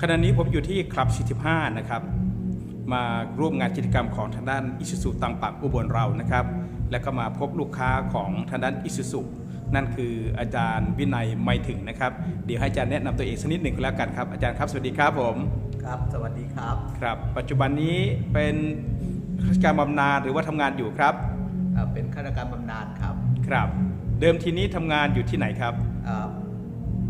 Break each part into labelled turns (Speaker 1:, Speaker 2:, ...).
Speaker 1: ขณะนี้ผมอยู่ที่คลับ 45 นะครับ มาร่วมงานกิจกรรมของทางด้านอิสุสุตังปักอุบลเรานะครับ แล้วก็มาพบลูกค้าของทางด้านอิสุสุนั่นคืออาจารย์วินัยไม่ถึงนะครับ เดี๋ยวให้อาจารย์แนะนำตัวเองสักนิดหนึ่งก็แล้วกันครับ อาจารย์ครับ สวัสดีครับผม
Speaker 2: ครับ สวัสดีครับ
Speaker 1: ครับ ปัจจุบันนี้เป็นข้าราชการบำนาญหรือว่าทำงานอยู่ครับ
Speaker 2: เอ่อเป็นข้าราชการบำนาญครับ
Speaker 1: ครับ เดิมทีนี้ทำงานอยู่ที่ไหนครับ
Speaker 2: เอ่อ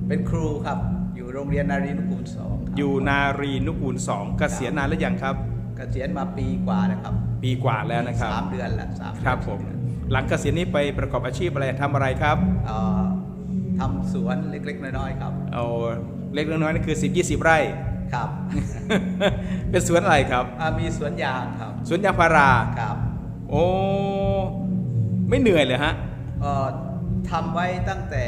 Speaker 2: เป็นครูครับอยู่ โรงเรียนนารีนุกูลสองครับ
Speaker 1: อยู่นารีนุกูล2เกษียณนานแล้วยังครับ
Speaker 2: เกษียณมาปีกว่าแล้วครับ
Speaker 1: ปีกว่าแล้วนะครับ
Speaker 2: สามเดือนละสามเดือน
Speaker 1: ครับผมหลังเกษียณนี้ไปประกอบอาชีพอะไรทำอะไรครับ
Speaker 2: เอ่อทำสวนเล็กๆน้อยๆครับ
Speaker 1: เอาเล็กน้อยๆนั่นคือ 10 20 ไร่
Speaker 2: ครับ
Speaker 1: เป็นสวนอะไรครับ
Speaker 2: อ่ามีสวนยางครับ
Speaker 1: สวนยางพารา
Speaker 2: ครับ
Speaker 1: โอ้ไม่เหนื่อยเลยฮะ
Speaker 2: เอ่อทำไว้ตั้งแต่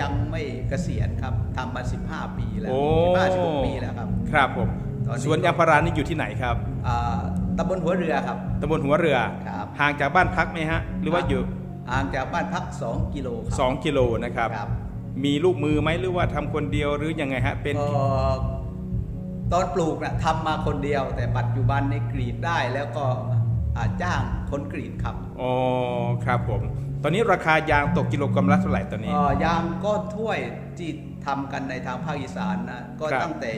Speaker 2: ยังไม่เกษียณครับทำมา 15 ปีแล้ว
Speaker 1: โอ้
Speaker 2: 15 16ปีแล้วครับ
Speaker 1: ครับผม
Speaker 2: ตอนนี้
Speaker 1: สวนยางพารานี่อยู่ที่ไหนครับ
Speaker 2: อ่าตำบลหัวเรือครับ
Speaker 1: ตำบลหัวเรือ
Speaker 2: ครับ
Speaker 1: ห่างจากบ้านพักไหมฮะ หรือว่าอยู่
Speaker 2: ห่างจากบ้านพัก 2 กิโลครับ
Speaker 1: 2 กิโลนะครับ
Speaker 2: ครับ
Speaker 1: มีลูกมือไหมหรือว่าทำคนเดียวหรือยังไงฮะ เป็น
Speaker 2: เอ่อตอนปลูกนะทำมาคนเดียว แต่ปัจจุบันในกรีดได้แล้วก็อ่าจ้างคนกรีดครับ
Speaker 1: อ๋อ ครับผม ตอนนี้ราคายางตกกิโลกรัมละเท่าไหร่ตอนนี้
Speaker 2: เอ่อยางก้อนถ้วยที่ทำกันในทางภาคอีสานนะก็
Speaker 1: ครับ
Speaker 2: ตั้งแต่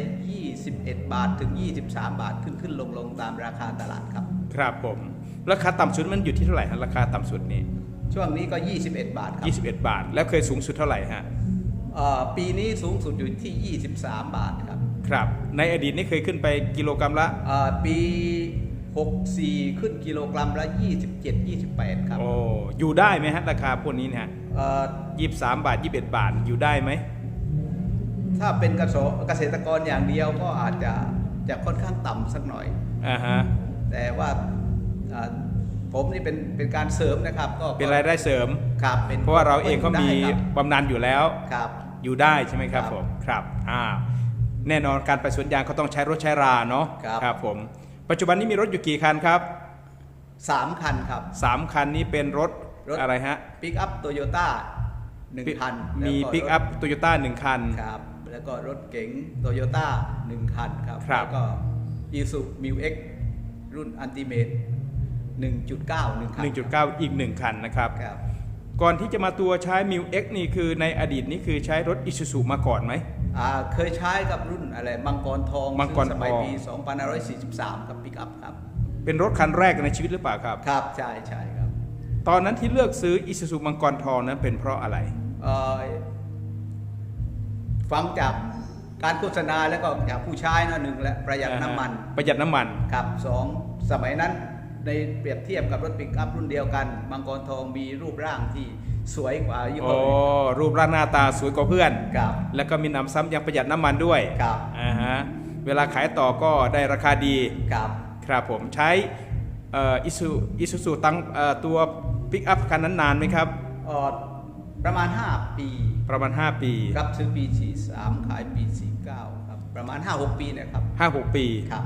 Speaker 2: 21 บาทถึง 23 บาทขึ้นขึ้นลงลงตามราคาตลาดครับ
Speaker 1: ครับผม ราคาต่ำสุดมันอยู่ที่เท่าไหร่ฮะราคาต่ำสุดนี้
Speaker 2: ช่วงนี้ก็ 21 บาทครับ
Speaker 1: 21 บาท แล้วเคยสูงสุดเท่าไหร่ฮะ
Speaker 2: เอ่อปีนี้สูงสุดอยู่ที่ 23 บาทครับ
Speaker 1: ครับ ในอดีตนี่เคยขึ้นไปกิโลกรัมละ
Speaker 2: เอ่อปี 64 ขึ้นกิโลกรัมละ 27 28 ครับ
Speaker 1: โอ้อยู่ได้ไหมฮะราคาพวกนี้เนะฮะ
Speaker 2: เอ่อ
Speaker 1: ยี่สามบาทยี่สิบเอ็ดบาทอยู่ได้ไหม
Speaker 2: ถ้าเป็นเกษตรเกษตรกรอย่างเดียวก็อาจจะจะค่อนข้างต่ำสักหน่อย
Speaker 1: อ่าฮะ
Speaker 2: แต่ว่าอ่าผมนี่เป็นเป็นการเสริมนะครับก็
Speaker 1: เป็นรายได้เสริม
Speaker 2: ครับเป็น
Speaker 1: เพราะว่าเราเองก็มี
Speaker 2: ได้ครับ
Speaker 1: บำนาญอยู่แล้ว
Speaker 2: ครับ
Speaker 1: อยู่ได้ใช่ไหมครับ
Speaker 2: ครับ
Speaker 1: ผมครับอ่าแน่นอนการไปสวนยางเขาต้องใช้รถใช้ราเนาะ
Speaker 2: ครับ
Speaker 1: ครับผม ปัจจุบันนี้มีรถอยู่กี่คันครับ
Speaker 2: สามคันครับ
Speaker 1: สามคันนี้เป็นรถ
Speaker 2: รถ
Speaker 1: อะไรฮะ
Speaker 2: ปิกอัพโตโยต้าหนึ่งคัน
Speaker 1: มี
Speaker 2: แล้ว
Speaker 1: ปิกอัพโตโยต้าหนึ่งคัน
Speaker 2: ครับ แล้วก็รถเก๋งโตโยต้าหนึ่งคันครับ
Speaker 1: ครับ
Speaker 2: แล้วก็อีซูมิวเอ็กรุ่นอันติเมตหนึ่งจุดเก้าหนึ่งคัน
Speaker 1: 1.9 อีก 1 คันนะครับ
Speaker 2: ครับ
Speaker 1: ก่อนที่จะมาตัวใช้ m ิว X นี่คือในอดีตนี่คือใช้รถอิ u z u มาก่อนไหม
Speaker 2: อ่า เคยใช้กับรุ่นอะไรมังกรทอง
Speaker 1: มังกร
Speaker 2: ซึ่สมัย
Speaker 1: ทอง
Speaker 2: ปี2543 กับปิกอัพครับ
Speaker 1: เป็นรถคันแรกในชีวิตหรือเปล่าครับ
Speaker 2: ครับใช่ใช่ครับ
Speaker 1: ตอนนั้นที่เลือกซื้ออิ u z u มังกรทองนั้นเป็นเพราะอะไร
Speaker 2: เอ่อฟังจากการโฆษณาแล้วก็จากผู้ใช้นะหนึ่งและประหยัดน้ำมัน
Speaker 1: ประหยัดน้ำมัน
Speaker 2: ครับสองสมัยนั้นในเปรียบเทียบกับรถปิกอัพรุ่นเดียวกัน มังกรทองมีรูปร่างที่ สวยกว่ายี่ห้
Speaker 1: โอ้
Speaker 2: ออื่น
Speaker 1: รูปร่างหน้าตาสวยกว่าเพื่อน
Speaker 2: ครับ
Speaker 1: แล้วก็มีหนำซ้ำยังประหยัดน้ำมันด้วย
Speaker 2: ครับ
Speaker 1: อ่าฮะเวลาขายต่อก็ได้ราคาดี
Speaker 2: ครับ
Speaker 1: ครับผมใช้เอ่อิซูอิซูซูตั้งเอ่อตัวปิกอัพคันนั้นนานไหมครับ
Speaker 2: เอ่อประมาณ 5 ปี
Speaker 1: ประมาณ 5 ปี
Speaker 2: ครับซื้อปี 43 ขายปี 49 ครับ ประมาณ 5-6 ปีเนะครับ
Speaker 1: 5-6 ปี
Speaker 2: ครับ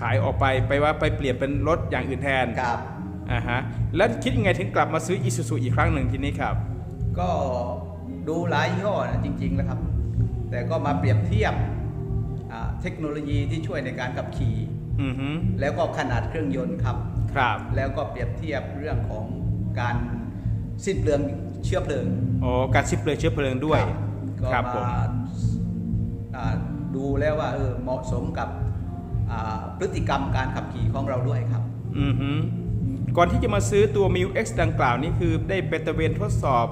Speaker 1: ขายออกไปไปว่าไปเปลี่ยนเป็นรถอย่างอื่นแทน
Speaker 2: ครับ
Speaker 1: อ่าฮะแล้วคิดยังไงถึงกลับมาซื้ออิซูซูอีกครั้งหนึ่งทีนี้ครับ
Speaker 2: ก็ดูหลายยี่ห้อนะจริงๆแล้วครับ แต่ก็มาเปรียบเทียบอ่าเทคโนโลยีที่ช่วยในการขับขี่
Speaker 1: อือฮึ
Speaker 2: แล้วก็ขนาดเครื่องยนต์ครับ
Speaker 1: ครับ
Speaker 2: แล้วก็เปรียบเทียบเรื่องของการสิ้นเปลืองเชื้อเพลิง
Speaker 1: โอ้การซิปเลยเชื้อเพลิงด้วย
Speaker 2: ก็
Speaker 1: ครับผม
Speaker 2: มาอ่าดูแล้วว่าเออเหมาะสมกับอ่าพฤติกรรมการขับขี่ของเราด้วยครับ
Speaker 1: อือฮึ ก่อนที่จะมาซื้อตัว m ิว X ดังกล่าวนี่คือได้ไปตระเวนทดสอบ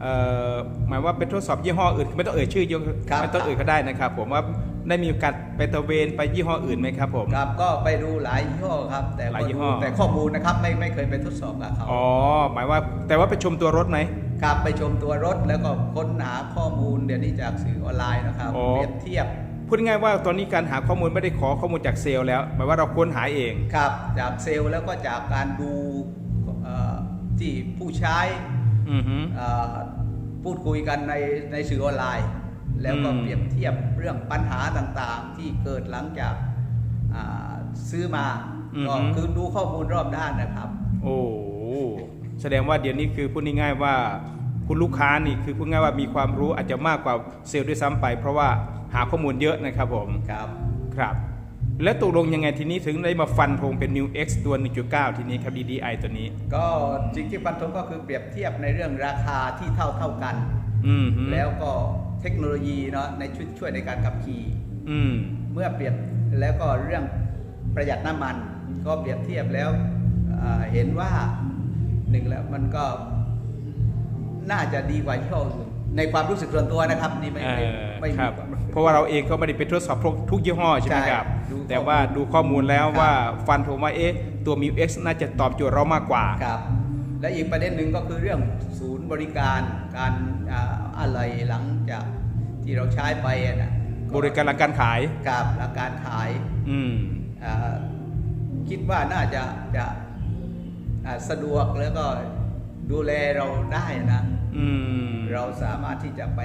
Speaker 1: เอ่อหมายว่าเป็นทดสอบยี่ห้ออื่นไม่ต้องเอ่ยชื่อยี่ห้อ
Speaker 2: ครับ
Speaker 1: ไม่ต้องเอ่ยก็ได้นะครับ ผมว่าได้มีโอกาสไปตระเวนไปยี่ห้ออื่นไหมครับผม
Speaker 2: ครับก็ไปดูหลายยี่ห้อครับ แต่
Speaker 1: หลาย
Speaker 2: ก็
Speaker 1: ยี่
Speaker 2: ดู
Speaker 1: ห้อ
Speaker 2: แต่ข้อมูลนะครับไม่ไม่เคยไปทดสอบกับเขา
Speaker 1: อ๋อหมายว่าแต่ว่าไปชมตัวรถไหม
Speaker 2: ครับไปชมตัวรถแล้วก็ค้นหาข้อมูลเดี๋ยวนี้จากสื่อออนไลน์นะครับ
Speaker 1: อ๋อ
Speaker 2: เปรียบเทียบ
Speaker 1: พูดง่ายๆว่าตอนนี้การหาข้อมูลไม่ได้ขอข้อมูลจากเซลล์แล้วหมายว่าเราค้นหาเอง
Speaker 2: ครับจากเซลล์แล้วก็จากการดูเอ่อ ที่ผู้ใช้
Speaker 1: อือฮึ
Speaker 2: เอ่อพูดคุยกันในในสื่อออนไลน์ แล้วก็
Speaker 1: อืม
Speaker 2: เปรียบเทียบเรื่องปัญหาต่างๆ ที่เกิดหลังจากอ่าซื้อมาก็คือดูข้อมูลรอบด้านนะครับ
Speaker 1: โอ้แสดงว่าเดี๋ยวนี้คือพูดง่ายๆว่าคุณลูกค้านี่คือพูดง่ายว่ามีความรู้อาจจะมากกว่าเซลล์ด้วยซ้ำไป เพราะว่าหาข้อมูลเยอะนะครับผม
Speaker 2: ครับ
Speaker 1: ครับ และตกลงยังไงทีนี้ถึงได้มาฟันธงเป็น New X ตัว 1.9 ทีนี้ครับ DDI ตัวนี้
Speaker 2: ก็จริงๆฟันธงก็คือเปรียบเทียบในเรื่องราคาที่เท่าเท่าๆกัน
Speaker 1: อืมฮึ
Speaker 2: แล้วก็เทคโนโลยีเนาะในช่วยช่วยในการขับขี่
Speaker 1: อืม
Speaker 2: เมื่อเปรียบแล้วก็เรื่องประหยัดน้ำมัน ก็เปรียบเทียบแล้วอ่าเห็นว่าหนึ่งแล้วมันก็น่าจะดีกว่ายี่ห้ออื่น ในความรู้สึกส่วนตัวนะครับนี่ไม่
Speaker 1: เอ
Speaker 2: ไม่
Speaker 1: อ
Speaker 2: ไม่
Speaker 1: ครับ
Speaker 2: มี
Speaker 1: เพราะว่าเราเองก็ไม่ได้ไปทดสอบทุกทุกยี่ห้อใช่ไหม
Speaker 2: ใช่
Speaker 1: ครับ
Speaker 2: ดูข้อมูล
Speaker 1: แต่ว่าดูข้อมูลแล้ว
Speaker 2: ครับ
Speaker 1: ว่าฟันธงว่าเอ๊ะตัว m ิ X น่าจะตอบโจทย์เรามากกว่า
Speaker 2: ครับ และอีกประเด็นหนึ่งก็คือเรื่องศูนย์บริการการอ่าอะไรหลังจากที่เราใช้ไปอะนะ
Speaker 1: บริการหลังการขาย
Speaker 2: กับหลังการขาย
Speaker 1: อืม
Speaker 2: อ่าคิดว่าน่าจะจะอ่าสะดวกแล้วก็ดูแลเราได้นะ
Speaker 1: อืม
Speaker 2: เราสามารถที่จะไป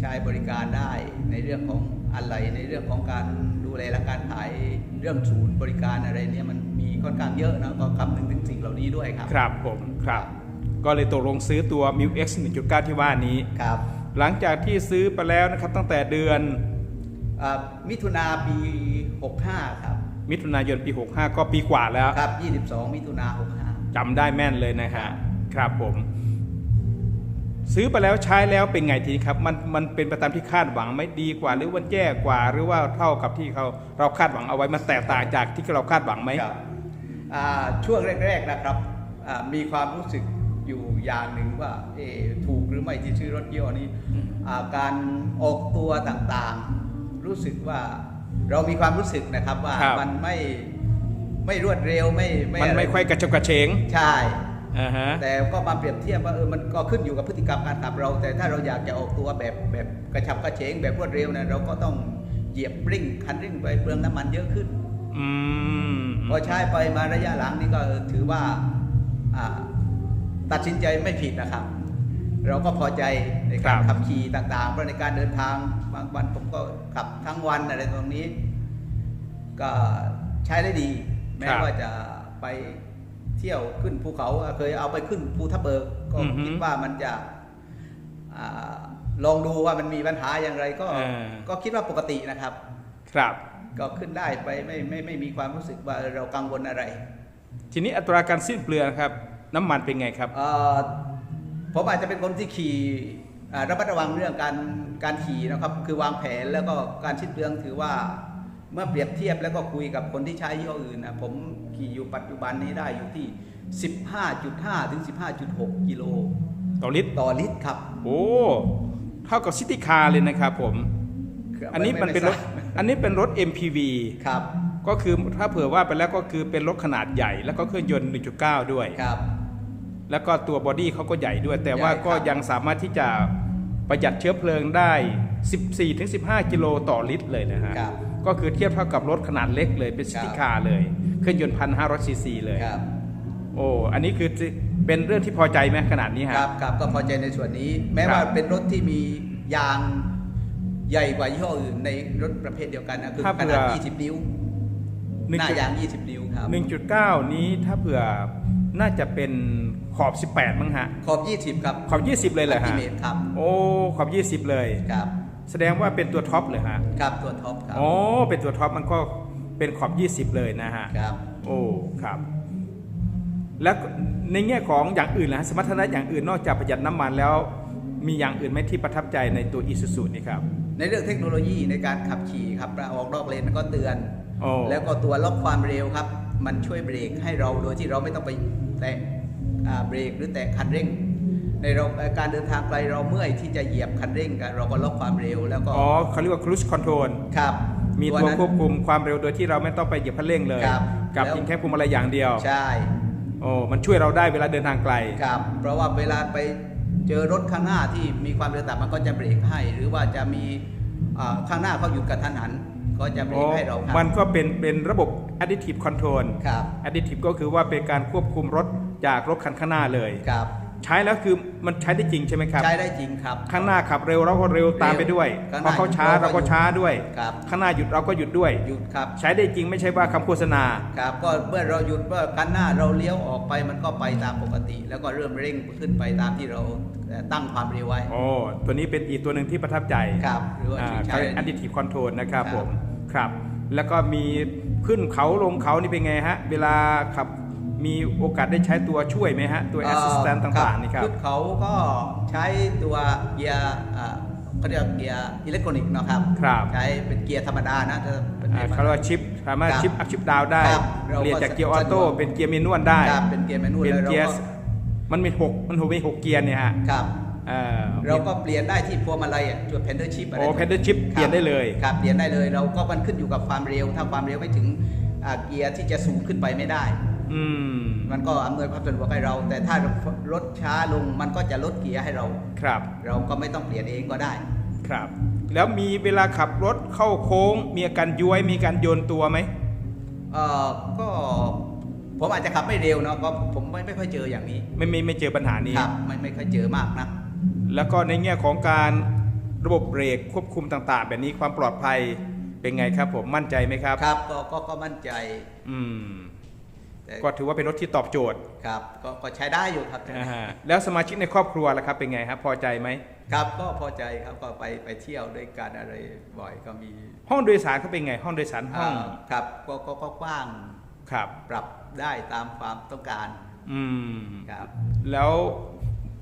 Speaker 2: ใช้บริการได้ในเรื่องของอะไรในเรื่องของการดูแลและการขายเรื่องศูนย์บริการอะไรเนี่ยมันมีค่อนข้างเยอะนะก็คำนึงถึงสิ่งเหล่านี้ด้วยครับ
Speaker 1: ครับผมครับ ก็เลยตกลงซื้อตัว m ิ X 1.9 ที่ว่านี้
Speaker 2: ครับ
Speaker 1: หลังจากที่ซื้อไปแล้วนะครับตั้งแต่เดือน
Speaker 2: อ่ามิถุนาปี 65 ครับ
Speaker 1: มิถุนายนปี 65 ก็ปีกว่าแล้ว
Speaker 2: ครับ 22 มิถุนา65
Speaker 1: จำได้แม่นเลยนะฮะครับผม ซื้อไปแล้วใช้แล้วเป็นไงทีนี้ครับมันมันเป็นไปตามที่คาดหวังไหม่ดีกว่า หรือวันแย่กว่า หรือว่าเท่ากับที่เขาเราคาดหวังเอาไว้มันแตกต่างจากที่เราคาดหวังไหม
Speaker 2: ครับอ่าช่วงแรก ๆนะครับอ่ามีความรู้สึกอยู่อย่างหนึ่งว่าเอะถูกหรือไม่ที่ซื้อรถยี่ห้อนี้อ่าการออกตัวต่างๆ รู้สึกว่าเรามีความรู้สึกนะครับว่า
Speaker 1: ครับ
Speaker 2: มันไม่ไม่รวดเร็วไม่
Speaker 1: มันไม่ค่อยกระฉับกระเฉง
Speaker 2: ใช่
Speaker 1: อ่าฮะ
Speaker 2: แต่ก็มาเปรียบเทียบว่าเออมันก็ขึ้นอยู่กับพฤติกรรมการขับเรา แต่ถ้าเราอยากจะออกตัวแบบแบบกระฉับกระเฉงแบบรวดเร็วนะเราก็ต้องเหยียบริ่งคันริ่งไปเปลืองน้ำมันเยอะขึ้น
Speaker 1: อืม
Speaker 2: พอใช้ไปมาระยะหลังนี่ก็ถือว่าอ่าตัดสินใจไม่ผิดนะครับ เราก็พอใจในการขับขี่ต่างๆเพราะในการเดินทางบางวันผมก็ขับทั้งวันอะไรตรงนี้ ก็ใช้ได้ดี แม้ว่าจะไป เที่ยวขึ้นภูเขาเคยเอาไปขึ้นภูทับเบิกก็คิดว่ามันจะอาลองดูว่ามันมีปัญหาอย่างไรก็ก็คิดว่าปกตินะครับ
Speaker 1: ครับ
Speaker 2: ก็ขึ้นได้ไปไม่ไม่ไม่มีความรู้สึกว่าเรากังวลอะไร
Speaker 1: ทีนี้อัตราการสิ้นเปลืองครับ น้ำมันเป็นไงครับ
Speaker 2: เอ่อผมอาจจะเป็นคนที่ขี่อ่าระมัดระวังเรื่องการการขี่นะครับ คือวางแผนแล้วก็การชิ้นเปลืองถือว่าเมื่อเปรียบเทียบแล้วก็คุยกับคนที่ใช้ยี่ห้ออื่นนะผม ขี่อยู่ปัจจุบันนี้ได้อยู่ที่ 15.5 ถึง 15.6 กิโล
Speaker 1: ต่อลิตร
Speaker 2: ต่อลิตรครับ
Speaker 1: โอ้เท่ากับซิตี้คาร์เลยนะครับผม อันนี้มันเป็นรถอันนี้เป็นรถ MPV
Speaker 2: ครับ
Speaker 1: ก็คือถ้าเผื่อว่าไปแล้วก็คือเป็นรถขนาดใหญ่ แล้วก็เครื่องยนต์ 1.9 ด้วย
Speaker 2: ครับ
Speaker 1: แล้วก็ตัวบอดี้เขาก็ใหญ่ด้วย แต่ว่า
Speaker 2: ใหญ่ครับ
Speaker 1: ก็ยังสามารถที่จะประหยัดเชื้อเพลิงได้ 14-15 กิโลต่อลิตรเลยนะฮะ
Speaker 2: ครับ
Speaker 1: ก็คือเทียบเท่ากับรถขนาดเล็กเลยเป็นซิตี้คาร์เลยเครื่องยนต์1,500ซีซีเลย
Speaker 2: ครับ
Speaker 1: โอ้อันนี้คือเป็นเรื่องที่พอใจไหมขนาดนี้
Speaker 2: ค
Speaker 1: ฮะ
Speaker 2: รับครับก็พอใจในส่วนนี้ แม้
Speaker 1: ครับ
Speaker 2: ว่าเป็นรถที่มียางใหญ่กว่ายี่ห้ออื่นในรถประเภทเดียวกันนะคือขนาด 20 นิ้ว
Speaker 1: หนึ่ง
Speaker 2: หน้า
Speaker 1: จุด
Speaker 2: ยาง 20 นิ้วครับ
Speaker 1: 1.9 นี้ถ้าเผื่อน่าจะเป็นขอบ 18 มั้งฮะ
Speaker 2: ขอบ 20 ครับ
Speaker 1: ขอบ 20 เลยเหรอ
Speaker 2: อัลติ
Speaker 1: ฮะ
Speaker 2: เมตครับ
Speaker 1: โอ้ ขอบ 20 เลย
Speaker 2: ครับ
Speaker 1: แสดงว่าเป็นตัวท็อปเลยฮะ
Speaker 2: ครับตัวท็อปครับ
Speaker 1: โอ้เป็นตัวท็อปมันก็เป็นขอบ 20 เลยนะฮะ
Speaker 2: ครับ
Speaker 1: โอ้ครับ แล้วในแง่ของอย่างอื่นล่ะฮะสมรรถนะอย่างอื่นนอกจากประหยัดน้ำมันแล้ว มีอย่างอื่นไหมที่ประทับใจในตัวอีซูซูนี่ครับ
Speaker 2: ในเรื่องเทคโนโลยีในการขับขี่ครับเราออกนอกเลนมันก็เตือน
Speaker 1: โอ้
Speaker 2: แล้วก็ตัวล็อกความเร็วครับ มันช่วยเบรกให้เราโดยที่เราไม่ต้องไปแตะอ่าเบรกหรือแตะคันเร่ง ในเราการเดินทางไกลเราเมื่อยที่จะเหยียบคันเร่งกันเราก็ล็อกความเร็วแล้วก็
Speaker 1: อ๋อเขาเรียกว่า cruise control
Speaker 2: ครับ
Speaker 1: มีตัว
Speaker 2: นั้น
Speaker 1: ควบคุมความเร็วโดยที่เราไม่ต้องไปเหยียบคันเร่งเลย
Speaker 2: ครับ
Speaker 1: กับ
Speaker 2: แล้ว
Speaker 1: ยิงแค่พวงมาลัยอย่างเดียว
Speaker 2: ใช่
Speaker 1: โอ้มันช่วยเราได้เวลาเดินทางไกล
Speaker 2: ครับ เพราะว่าเวลาไปเจอรถข้างหน้าที่มีความเร็วต่ำมันก็จะเบรกให้ หรือว่าจะมีอ่าข้างหน้าเขาหยุดกระทันหัน ก็จะเบร
Speaker 1: อ๋
Speaker 2: ก
Speaker 1: อ
Speaker 2: ให้เราครับ
Speaker 1: มันก็เป็นเป็นระบบ additive control
Speaker 2: ครับ
Speaker 1: additive ก็คือว่าเป็นการควบคุมรถจากรถคันข้างหน้าเลย
Speaker 2: ครับ
Speaker 1: ใช้แล้วคือมันใช้ได้จริงใช่ไหมครับ
Speaker 2: ใช้ได้จริงครับ
Speaker 1: ข้างหน้าขับเร็วเราก็เร็วตามไปด้วย
Speaker 2: ข้างห
Speaker 1: พ
Speaker 2: น้า
Speaker 1: อเขาช้า
Speaker 2: หยุดเราก็
Speaker 1: เราก็ช้าด้วย
Speaker 2: ครับ
Speaker 1: ข้างหน้าหยุดเราก็หยุดด้วย
Speaker 2: หยุดครับ
Speaker 1: ใช้ได้จริงไม่ใช่ว่าคำโฆษณา
Speaker 2: ครับก็เมื่อเราหยุดเมื่อคันหน้าเราเลี้ยวออกไปมันก็ไปตามปกติ แล้วก็เริ่มเร่งขึ้นไปตามที่เราเอ่อตั้งความเร็วไว้
Speaker 1: โอ้ตัวนี้เป็นอีกตัวหนึ่งที่ประทับใจ
Speaker 2: ครับหรือว่าที่ใช้
Speaker 1: อันดิทีคอนโทรลนะครับ
Speaker 2: ครับ
Speaker 1: ผมครับ แล้วก็มีขึ้นเขาลงเขานี่เป็นไงฮะ เวลาขับ มีโอกาสได้ใช้ตัวช่วยไหมฮะ ตัวแอสซิสแตนต์ต่างๆนี่ครับ
Speaker 2: ขึ้นเขาก็ใช้ตัวเกียร์อ่าเขาเรียกเกียร์อิเล็กทรอนิกส์เนาะครับ
Speaker 1: ครับ
Speaker 2: ใช้เป็นเกียร์ธรรมดานะถ้าเป็น
Speaker 1: อ่าเขาเรียกว่าชิปสามารถ
Speaker 2: ครับ
Speaker 1: ชิปอัพชิปดาวได้
Speaker 2: ครับเราก็
Speaker 1: เปลี่ยนจากเกียร์ออโต้
Speaker 2: สะดวก
Speaker 1: เป็นเกียร์เมนวลได้
Speaker 2: ครับเป็นเกียร์แมนนวล
Speaker 1: เป็น
Speaker 2: แล้วเรา
Speaker 1: เกียร์
Speaker 2: ก็
Speaker 1: มันมีหกมันมีหกเกียร์เนี่ยฮะ
Speaker 2: ครับ
Speaker 1: เอ่อ
Speaker 2: เราก็เปลี่ยนได้ที่พวงมาลัยอะจุดเพนเดอร์ชิพอะไร
Speaker 1: โอ้ Paddle Shift เปลี่ยนได้เลย
Speaker 2: ครับเปลี่ยนได้เลยเราก็มันขึ้นอยู่กับความเร็ว ถ้าความเร็วไม่ถึงอ่าเกียร์ที่จะสูงขึ้นไปไม่ได้
Speaker 1: อืม
Speaker 2: มันก็อำนวยความสะดวกให้เรา แต่ถ้ารถช้าลงมันก็จะลดเกียร์ให้เรา
Speaker 1: ครับ
Speaker 2: เราก็ไม่ต้องเปลี่ยนเองก็ได้
Speaker 1: ครับ แล้วมีเวลาขับรถเข้าโค้ง มีอาการย้วยมีการโยนตัวไหม
Speaker 2: เอ่อก็ผมอาจจะขับไม่เร็วเนาะก็ผมไม่ไม่ค่อยเจออย่างนี้
Speaker 1: ไม่ไม่ไม่เจอปัญหานี้
Speaker 2: ครับไม่ไม่ค่อยเจอมากนะ
Speaker 1: แล้วก็ในแง่ของการระบบเบรกควบคุมต่าง ๆ แบบนี้ความปลอดภัยเป็นไงครับ ผมมั่นใจไหมครับ
Speaker 2: ครับ ก็ก็ก็มั่นใจ
Speaker 1: อืม
Speaker 2: แต่
Speaker 1: ก็ถือว่าเป็นรถที่ตอบโจทย์
Speaker 2: ครับก็ก็ใช้ได้อยู่ครับ
Speaker 1: อ่าฮะแล้วสมาชิกในครอบครัวล่ะครับเป็นไงครับพอใจไหม
Speaker 2: ครับก็พอใจครับก็ไปไปเที่ยวด้วยกันอะไรบ่อยก็มี
Speaker 1: ห้องโดยสารเขาเป็นไง ห้องโดยสารห้องา
Speaker 2: ครับก็ก็ก็กว้าง
Speaker 1: ครับ
Speaker 2: ปรับได้ตามความต้องการ
Speaker 1: อืม
Speaker 2: ครับ
Speaker 1: แล้ว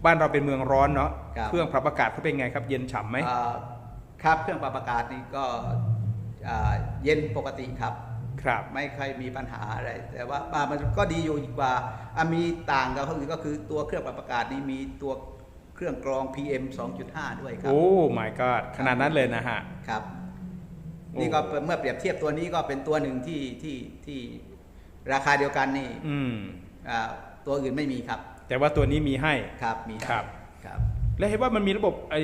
Speaker 1: บ้านเราเป็นเมืองร้อนเนาะ
Speaker 2: ครับ
Speaker 1: เครื่องปรับอากาศเขาเป็นไงครับ เย็นฉ่ำไหม
Speaker 2: อ่าครับเครื่องปรับอากาศนี่ก็อ่าเย็นปกติครับ
Speaker 1: ครับ
Speaker 2: ไม่เคยมีปัญหาอะไร แต่ว่าอ่ามันก็ดีอยู่ดีกว่าอะมีต่างกับคนอื่นก็คือตัวเครื่องปรับอากาศนี้มีตัวเครื่องกรอง PM 2.5 ด้วยครับ
Speaker 1: โอ้ my god ขนาดนั้นเลยนะฮะ
Speaker 2: ครับ
Speaker 1: โอ้
Speaker 2: นี่ก็เป็นเมื่อเปรียบเทียบตัวนี้ก็เป็นตัวหนึ่งที่ที่ที่ราคาเดียวกันนี่
Speaker 1: อืม
Speaker 2: อ่าตัวอื่นไม่มีครับ
Speaker 1: แต่ว่าตัวนี้มีให้
Speaker 2: ครับมีให้
Speaker 1: ครับ
Speaker 2: ครับ
Speaker 1: และเห็นว่ามันมีระบบไอ้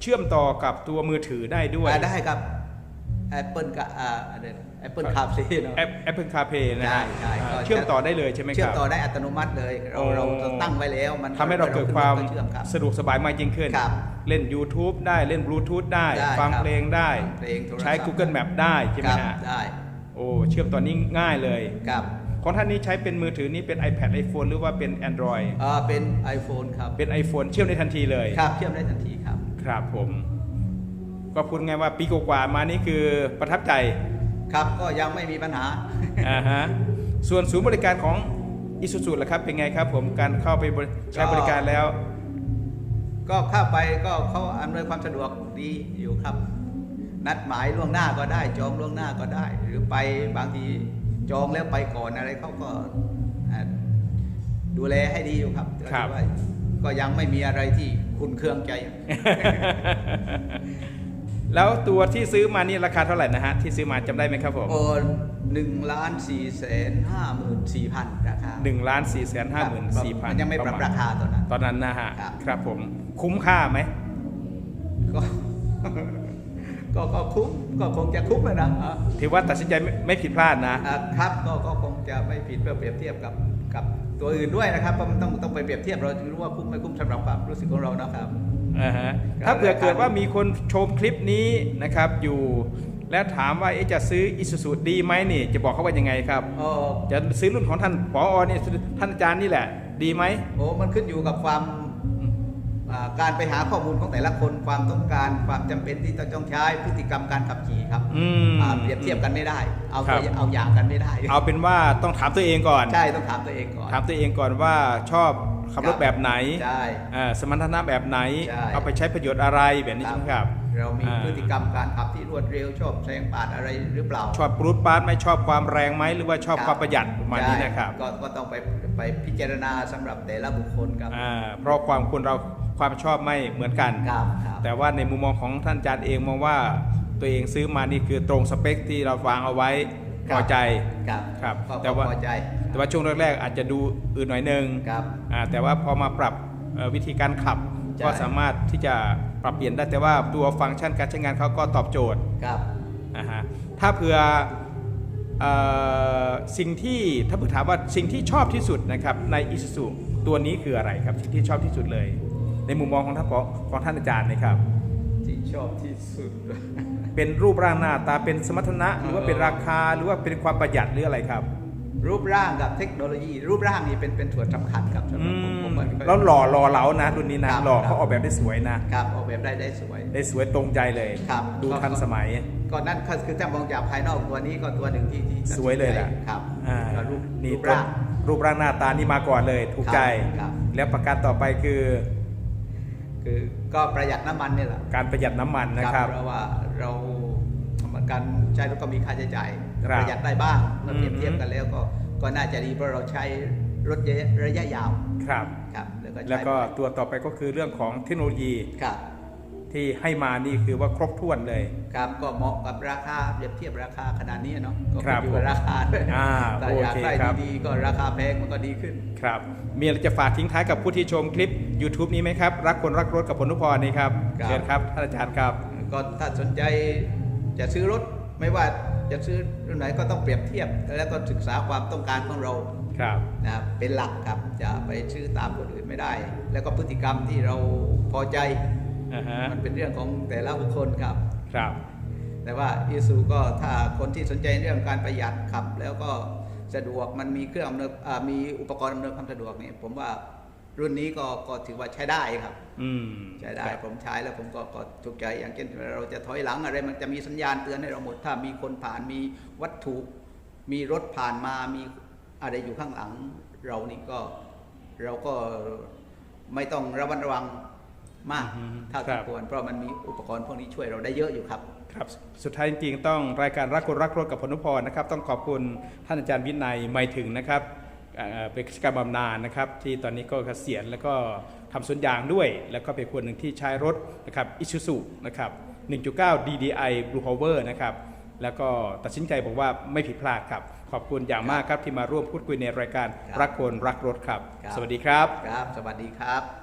Speaker 1: เชื่อมต่อกับตัวมือถือได้ด้วย
Speaker 2: อ่าได้ครับ Apple กับอ่าอะไร Apple CarPlay เนอะ
Speaker 1: แอป Apple CarPlay นะฮะ
Speaker 2: ใช่ใช่
Speaker 1: อ่า
Speaker 2: ก็
Speaker 1: เชื่อมต่อได้เลยใช่ไหม
Speaker 2: เชื่
Speaker 1: ค
Speaker 2: อม
Speaker 1: รับ
Speaker 2: ต่อได้อัตโนมัติเลย เรา
Speaker 1: โอ้
Speaker 2: เราตั้งไว้แล้ว มัน
Speaker 1: ทำให้เราเกิดความ
Speaker 2: เชื่อมครับ
Speaker 1: สะดวกสบายมากยิ่งขึ้น
Speaker 2: ครับ
Speaker 1: เล่น YouTube ได้เล่นบลูทูธได้
Speaker 2: ได้
Speaker 1: ฟัง
Speaker 2: ครับ
Speaker 1: เพลงได้
Speaker 2: ฟังเพลงโทรศัพท์
Speaker 1: ใช้ Google Map ได้ใช่ไหม
Speaker 2: ครับ
Speaker 1: ฮะ
Speaker 2: ได้
Speaker 1: โอ้เชื่อมต่อนี้ง่ายเลย
Speaker 2: ครับ
Speaker 1: ของท่านนี้ใช้เป็นมือถือนี่เป็น iPad iPhone หรือว่าเป็น Android
Speaker 2: อ่าเป็น iPhone ครับ
Speaker 1: เป็น iPhone เชื่อมได้ทันทีเลย
Speaker 2: ครับเชื่อมได้ทันทีครับ
Speaker 1: ครับผม ก็พูดไงว่าปีกว่าๆมานี่คือประทับใจ
Speaker 2: ครับก็ยังไม่มีปัญหา
Speaker 1: อ่าฮะส่วนศูนย์บริการของอิสุสุล่ะครับเป็นไงครับ ผมการเข้าไปบริใช้บริการแล้ว
Speaker 2: ก็เข้าไปก็เขาอำนวยความสะดวกดีอยู่ครับ นัดหมายล่วงหน้าก็ได้จองล่วงหน้าก็ได้ หรือไปบางทีจองแล้วไปก่อนอะไรเขาก็อ่าดูแลให้ดีอยู่ครับ
Speaker 1: ครับ
Speaker 2: ก็ถือว่าก็ยังไม่มีอะไรที่คุณเครื่องใจ
Speaker 1: แล้วตัวที่ซื้อมานี่ราคาเท่าไหร่นะฮะ ที่ซื้อมาจำได้ไหมครับผม
Speaker 2: โอ้หนึ่งล้านสี่แสนห้าหมื่นสี่พันราคา
Speaker 1: หนึ่งล้านสี่แสนห้าหมื่นสี่พัน
Speaker 2: มันยังไม่ปรับราคาตอนนั้น
Speaker 1: ตอนนั้นนะฮะ
Speaker 2: ครับ
Speaker 1: ครับผมคุ้มค่าไหม
Speaker 2: ก็ ก็ก็คุ้มก็คงจะคุ้มเลยนะอะ
Speaker 1: ถือว่าตัดสินใจไม่ไม่ผิดพลาดนะ
Speaker 2: อะครับก็ก็คงจะไม่ผิดเพื่อเปรียบเทียบกับกับตัวอื่นด้วยนะครับเพราะมันต้องต้องไปเปรียบเทียบเราจึงรู้ว่าคุ้มไม่คุ้มสำหรับความรู้สึกของเรานะครับ
Speaker 1: อ่าฮะ
Speaker 2: ครับ
Speaker 1: ถ้าเผื่อเกิดว่ามีคนชมคลิปนี้นะครับอยู่และถามว่าเอ๊ะจะซื้ออิสุสุดีไหมนี่จะบอกเขาว่ายังไงครับ
Speaker 2: โอ้
Speaker 1: จะซื้อรุ่นของท่านผอเนี่ยท่านอาจารย์นี่แหละ ดีไหม
Speaker 2: โอ้มันขึ้นอยู่กับความอ่าการไปหาข้อมูลของแต่ละคนความต้องการความจำเป็นที่ต้องใช้พฤติกรรมการขับขี่ครับ
Speaker 1: อืม
Speaker 2: อ่าเปรียบเทียบกันไม่ได้ เอา
Speaker 1: ครั
Speaker 2: ตัว
Speaker 1: บ
Speaker 2: เอาอย่างกันไม่ได้
Speaker 1: เอาเป็นว่าต้องถามตัวเองก่อน
Speaker 2: ใช่ต้องถามตัวเองก่อน
Speaker 1: ถามตัวเองก่อนว่าชอบ ขับรถแบบไหน
Speaker 2: ใช่
Speaker 1: อ่าสมรรถนะแบบไหน
Speaker 2: ใช่
Speaker 1: เอาไปใช้ประโยชน์อะไรแบบนี้ใช่ไหมครับ
Speaker 2: เรามี
Speaker 1: อ่า
Speaker 2: พฤติกรรมการขับที่รวดเร็วชอบแซงปาดอะไรหรือเปล่า
Speaker 1: ชอบปรูดปาร์ตไหมชอบความแรงไหมหรือว่าชอบ
Speaker 2: ครับ
Speaker 1: ความประหยัดประมาณนี้นะครับ
Speaker 2: ใช่ก็ก็ต้องไปไปพิจารณาสำหรับแต่ละบุคคลครับ
Speaker 1: อ่าเพราะความคนเราความชอบไม่เหมือนกัน
Speaker 2: ครับครับ
Speaker 1: แต่ว่าในมุมมองของท่านอาจารย์เองมองว่าตัวเองซื้อมานี่คือตรงสเปคที่เราวางเอาไว้ พอใจ
Speaker 2: ครับ
Speaker 1: ครับ
Speaker 2: ก็
Speaker 1: แต่ว่า
Speaker 2: พอใจ
Speaker 1: แต่ว่าช่วงแรกๆอาจจะดูอื่นหน่อยนึง
Speaker 2: ครับ
Speaker 1: อ่าแต่ว่าพอมาปรับเอ่อวิธีการขับ
Speaker 2: ใช่
Speaker 1: ก็สามารถที่จะปรับเปลี่ยนได้แต่ว่าตัวฟังก์ชันการใช้งานเขาก็ตอบโจทย์
Speaker 2: ครับ
Speaker 1: นะฮะถ้าเผื่อเอ่อสิ่งที่ถ้าผมถามว่าสิ่งที่ชอบที่สุดนะครับในอิสุสุตัวนี้คืออะไรครับสิ่งที่ชอบที่สุดเลย ในมุมมองของท่านของของท่านอาจารย์นะครับ
Speaker 2: ที่ชอบที่สุด
Speaker 1: เป็นรูปร่างหน้าตาเป็นสมรรถนะ หรือว่าเป็นราคาหรือว่าเป็นความประหยัดหรืออะไรครับ
Speaker 2: รูปร่างกับเทคโนโลยี รูปร่างนี่เป็นเป็นส่วนสำคัญครับสำห
Speaker 1: อื
Speaker 2: รับผมผม
Speaker 1: ม
Speaker 2: ว่า
Speaker 1: แล้วหล่อหล่อเหลานะรุ่นนี้นะครับหล่อเขาออกแบบได้สวยนะ
Speaker 2: ครับออกแบบได้ได้สวย
Speaker 1: ได้สวยตรงใจเลย
Speaker 2: ครับ
Speaker 1: ดูทันสมัย
Speaker 2: ก็นั่นก็คือถ้ามองจากภายนอกตัวนี้ก็ตัวหนึ่งที่ที่
Speaker 1: สวยเลยแหละ
Speaker 2: ครับ
Speaker 1: อ่า
Speaker 2: แล้วรูป
Speaker 1: นี่
Speaker 2: รูป
Speaker 1: ต้น
Speaker 2: ร่าง
Speaker 1: รูปร่างหน้าตานี่มาก่อนเลย ถูกใจ
Speaker 2: ครับ
Speaker 1: แล้วประการต่อไปคือ
Speaker 2: คือก็ประหยัดน้ำมันนี่แหละ
Speaker 1: การประหยัดน้ำมันนะครับ
Speaker 2: เพราะว่า เราการใช้รถก็มีค่าใช้จ่าย
Speaker 1: ครับ
Speaker 2: ประหยัดได้บ้างเมื่อเปรียบ
Speaker 1: อืม
Speaker 2: เทียบกันแล้วก็ก็น่าจะดีเพราะเราใช้รถระยะระยะยาว
Speaker 1: ครับ
Speaker 2: ครับแล้วก็ใช้
Speaker 1: แล้วก็ตัวต่อไปก็คือเรื่องของเทคโนโลยี
Speaker 2: ครับ
Speaker 1: ที่ให้มานี่คือว่าครบถ้วนเลย
Speaker 2: ครับก็เหมาะกับราคาเปรียบเทียบราคาขนาดนี้เนาะก็
Speaker 1: ครั
Speaker 2: ขึ้
Speaker 1: บ
Speaker 2: นอยู่กับราคาด้วย
Speaker 1: อ่า
Speaker 2: แต่อยาก
Speaker 1: โอเค
Speaker 2: ได้
Speaker 1: ครับ
Speaker 2: ดีๆก็ราคาแพงมันก็ดีขึ้น
Speaker 1: ครับ มีอะไรจะฝากทิ้งท้ายกับผู้ที่ชมคลิป YouTube นี้ไหมครับ รักคนรักรถกับผลนุพรนี่ครับ
Speaker 2: ครับ
Speaker 1: เชิญครับท่านอาจารย์ครับ
Speaker 2: ก็ถ้าสนใจจะซื้อรถไม่ว่าจะซื้อรุ่นไหนก็ต้องเปรียบเทียบ แล้วก็ศึกษาความต้องการของเรา
Speaker 1: ครับ
Speaker 2: นะครับเป็นหลักครับจะไปซื้อตามคนอื่นไม่ได้ แล้วก็พฤติกรรมที่เราพอใจ
Speaker 1: อ่าฮะ
Speaker 2: มันเป็นเรื่องของแต่ละบุคคลครับ
Speaker 1: ครับ
Speaker 2: แต่ว่าอีซูก็ถ้าคนที่สนใจเรื่องการประหยัดขับ แล้วก็สะดวกมันมีเครื่องอำนวยอ่ามีอุปกรณ์อำนวยความสะดวกเนี่ยผมว่า รุ่นนี้ก็ก็ถือว่าใช้ได้ครับ
Speaker 1: อืม
Speaker 2: ใช้ได้
Speaker 1: ครับ
Speaker 2: ผมใช้แล้วผมก็ก็ถูกใจอย่างเช่นเวลาเราจะถอยหลังอะไร มันจะมีสัญญาณเตือนให้เราหมด ถ้ามีคนผ่านมีวัตถุ มีรถผ่านมามีอะไรอยู่ข้างหลัง เรานี่ก็เราก็ไม่ต้องระวัดระวังมาก
Speaker 1: อืม
Speaker 2: เท่า
Speaker 1: ครั
Speaker 2: ที่
Speaker 1: บ
Speaker 2: ควรเพราะมันมีอุปกรณ์พวกนี้ช่วยเราได้เยอะอยู่ครับ
Speaker 1: ครับสุดท้ายจริงๆต้องรายการรักคนรักรถกับพลนุพรนะครับ ต้องขอบคุณท่านอาจารย์วินัยไม่ถึงนะครับ เอ่อเป็นข้าราชการบำนาญนะครับ ที่ตอนนี้ก็เกษียณแล้วก็ทำสวนยางด้วย แล้วก็เป็นคนหนึ่งที่ใช้รถนะครับอิชูซุนะครับ 1.9 DDI Blue Power นะครับแล้วก็ตัดสินใจบอกว่าไม่ผิดพลาดครับ ขอบคุณอย่างมากครับที่มาร่วมพูดคุยในรายการ
Speaker 2: ครับ
Speaker 1: รักคนรักรถครับ
Speaker 2: ครับ
Speaker 1: สวัสดีครับ
Speaker 2: ครับ สวัสดีครับ